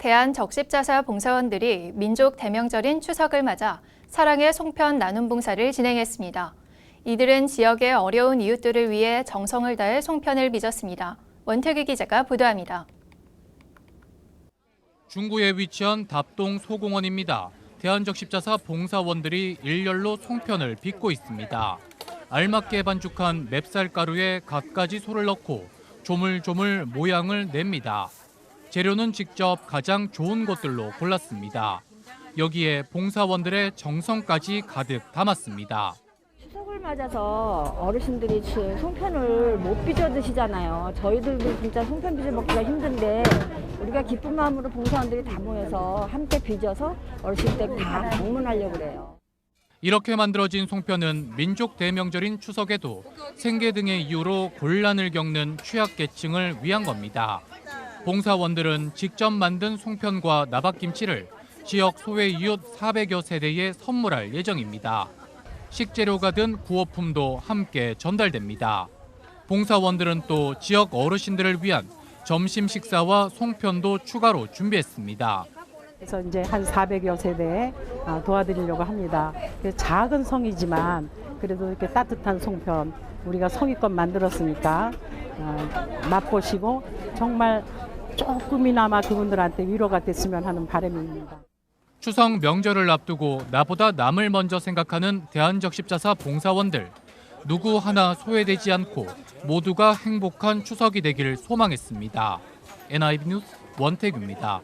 대한적십자사 봉사원들이 민족 대명절인 추석을 맞아 사랑의 송편 나눔 봉사를 진행했습니다. 이들은 지역의 어려운 이웃들을 위해 정성을 다해 송편을 빚었습니다. 원태기 기자가 보도합니다. 중구에 위치한 답동 소공원입니다. 대한적십자사 봉사원들이 일렬로 송편을 빚고 있습니다. 알맞게 반죽한 맵쌀 가루에 갖가지 소를 넣고 조물조물 모양을 냅니다. 재료는 직접 가장 좋은 것들로 골랐습니다. 여기에 봉사원들의 정성까지 가득 담았습니다. 추석을 맞아서 어르신들이 지- 송편을 못 빚어 드시잖아요. 저희들도 진짜 송편 빚어 먹기가 힘든데 우리가 기쁜 마음으로 봉사원들이 다 모여서 함께 빚어서 어르신들 다 방문하려고 그래요. 이렇게 만들어진 송편은 민족 대명절인 추석에도 생계 등의 이유로 곤란을 겪는 취약계층을 위한 겁니다. 봉사원들은 직접 만든 송편과 나박김치를 지역 소외 이웃 400여 세대에 선물할 예정입니다. 식재료가 든 구호품도 함께 전달됩니다. 봉사원들은 또 지역 어르신들을 위한 점심 식사와 송편도 추가로 준비했습니다. 그래서 이제 한 400여 세대에 아, 도와드리려고 합니다. 작은 성이지만 그래도 이렇게 따뜻한 송편 우리가 성의껏 만들었으니까 아, 맛보시고 정말 조금이나마 그분들한테 위로가 됐으면 하는 바람입니다. 추석 명절을 앞두고 나보다 남을 먼저 생각하는 대한적십자사 봉사원들. 누구 하나 소외되지 않고 모두가 행복한 추석이 되길 소망했습니다. NIB 뉴스 원태규입니다.